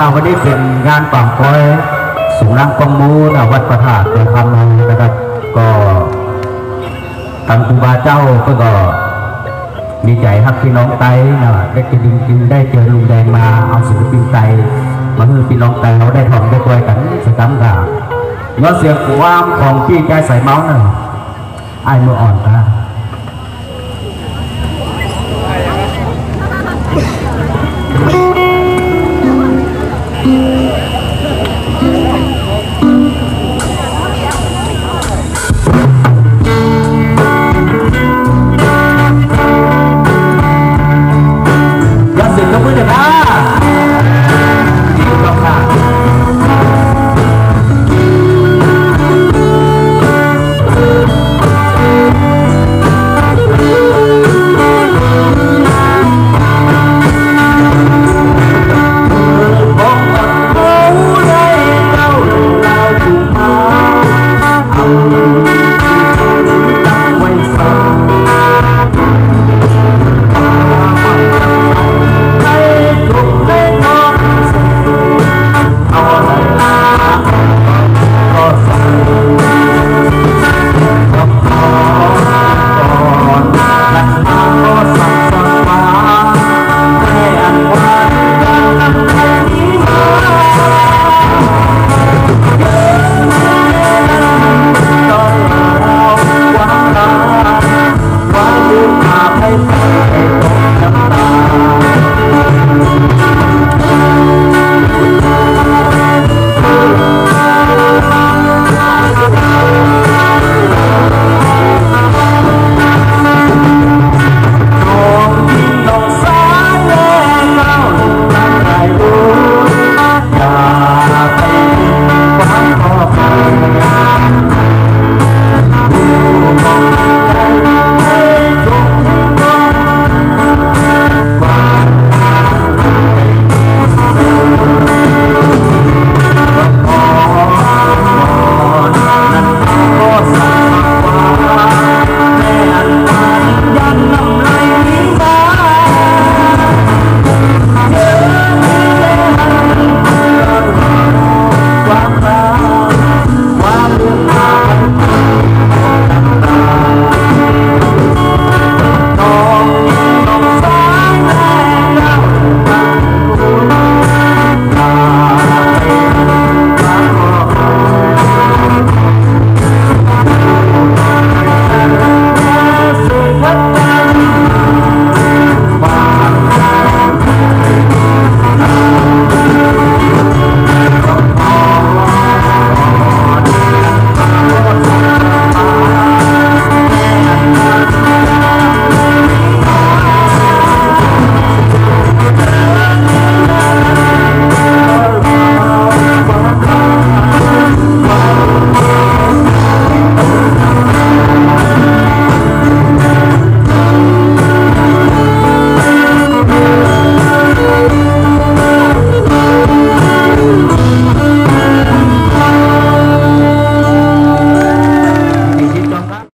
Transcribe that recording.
ววันนี้เป็นงานป่างคอยสูงร่างกองมูนะวัดประธาตุเป็นคำนะครับ ก็ทางครูบาเจ้าก็ก็ดีใจครับพี่น้องไตนะได้กินกินได้เจอลุงแดงมาเอาศิลปินไตมาคือพี่น้องไตเราได้ทองได้กวยกันสตัมกาเงาะเสียงความของพี่ใจใส่เมาส์น่ะไอ้เมืออ่อนตา